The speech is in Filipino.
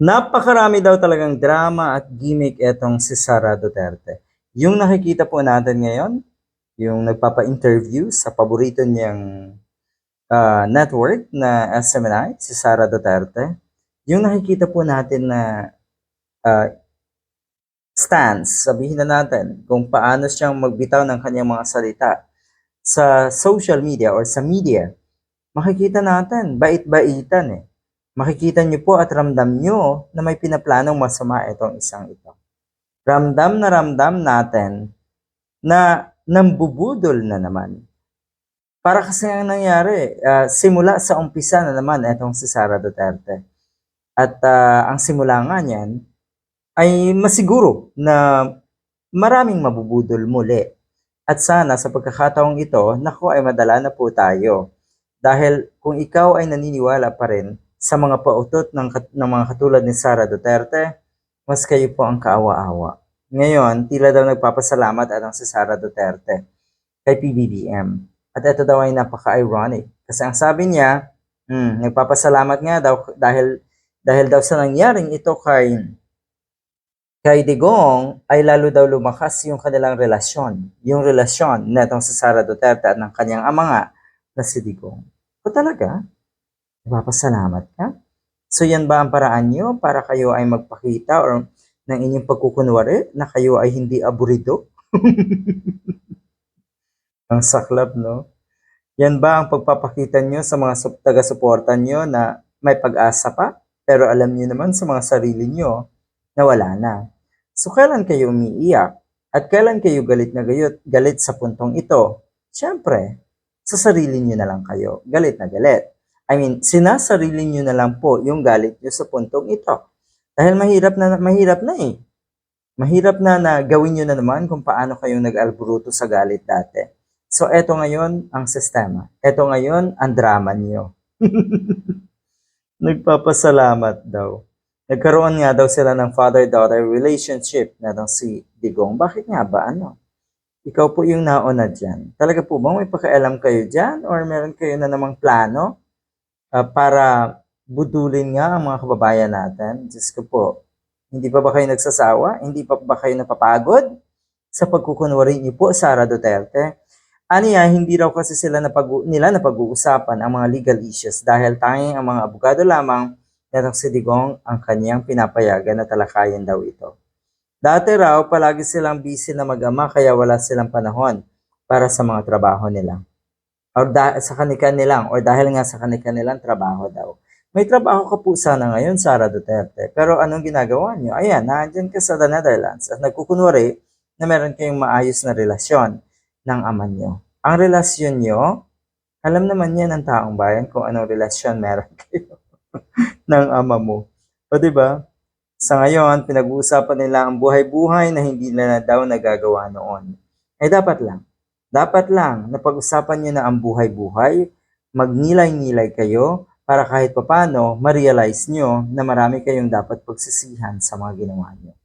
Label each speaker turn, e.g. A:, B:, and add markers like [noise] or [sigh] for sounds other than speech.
A: Napakarami daw talagang drama at gimmick etong si Sara Duterte. Yung nakikita po natin ngayon, yung nagpapa-interview sa paborito niyang ah, network na SMNI, si Sara Duterte. Yung nakikita po natin na ah, stance, sabihin na natin kung paano siyang magbitaw ng kanyang mga salita sa social media or sa media, makikita natin, bait-baitan eh makikita niyo po at ramdam niyo na may pinaplanong masama itong isang ito. Ramdam na ramdam natin na nambubudol na naman. Para kasi ang nangyari, ah, simula sa umpisa na naman itong si Sara Duterte. At ah, ang simula nga niyan ay masiguro na maraming mabubudol muli. At sana sa pagkakataong ito, naku ay madala na po tayo. Dahil kung ikaw ay naniniwala pa rin sa mga pautot ng, ng mga katulad ni Sara Duterte, mas kayo po ang kaawa-awa. Ngayon, tila daw nagpapasalamat atang si Sara Duterte kay PBBM. At ito daw ay napaka-ironic. Kasi ang sabi niya, hmm, nagpapasalamat nga daw dahil dahil daw sa nangyaring ito kay kay Digong ay lalo daw lumakas yung kanilang relasyon. Yung relasyon netong si Sara Duterte at ng kanyang ama nga na si Digong. O talaga? Nagpapasalamat ka? So yan ba ang paraan nyo para kayo ay magpakita or ng inyong pagkukunwari na kayo ay hindi aburido? [laughs] ang saklap, no? Yan ba ang pagpapakita nyo sa mga sup- taga-suporta nyo na may pag-asa pa? Pero alam nyo naman sa mga sarili nyo na wala na. So kailan kayo umiiyak? At kailan kayo galit na gayot, galit sa puntong ito? Siyempre, sa sarili nyo na lang kayo. Galit na galit. I mean, sinasarili nyo na lang po yung galit nyo sa puntong ito. Dahil mahirap na, mahirap na eh. Mahirap na na gawin nyo na naman kung paano kayong nag-alburuto sa galit dati. So, eto ngayon ang sistema. Eto ngayon ang drama nyo. [laughs] Nagpapasalamat daw. Nagkaroon nga daw sila ng father-daughter relationship na daw si Digong. Bakit nga ba? Ano? Ikaw po yung nauna dyan. Talaga po ba may pakialam kayo dyan? Or meron kayo na namang plano ah, para budulin nga ang mga kababayan natin? Diyos ko po, hindi pa ba kayo nagsasawa? Hindi pa ba kayo napapagod sa pagkukunwari niyo po, Sara Duterte? Aniya, hindi raw kasi sila napag nila napag-uusapan ang mga legal issues dahil tanging ang mga abogado lamang netong si Digong ang kanyang pinapayagan na talakayin daw ito. Dati raw, palagi silang busy na mag-ama kaya wala silang panahon para sa mga trabaho nila. Or sa kanika nilang, or dahil nga sa kanika nilang trabaho daw. May trabaho ka po sana ngayon, Sara Duterte. Pero anong ginagawa nyo? Ayan, nandyan ka sa the Netherlands at nagkukunwari na meron kayong maayos na relasyon ng ama nyo. Ang relasyon nyo, alam naman yan ng taong bayan kung anong relasyon meron [laughs] kayo ng ama mo. O ba? Sa ngayon, pinag-uusapan nila ang buhay-buhay na hindi na daw nagagawa noon. Eh dapat lang. Dapat lang na pag-usapan nyo na ang buhay-buhay, magnilay-nilay kayo para kahit papano ma-realize nyo na marami kayong dapat pagsisihan sa mga ginawa nyo.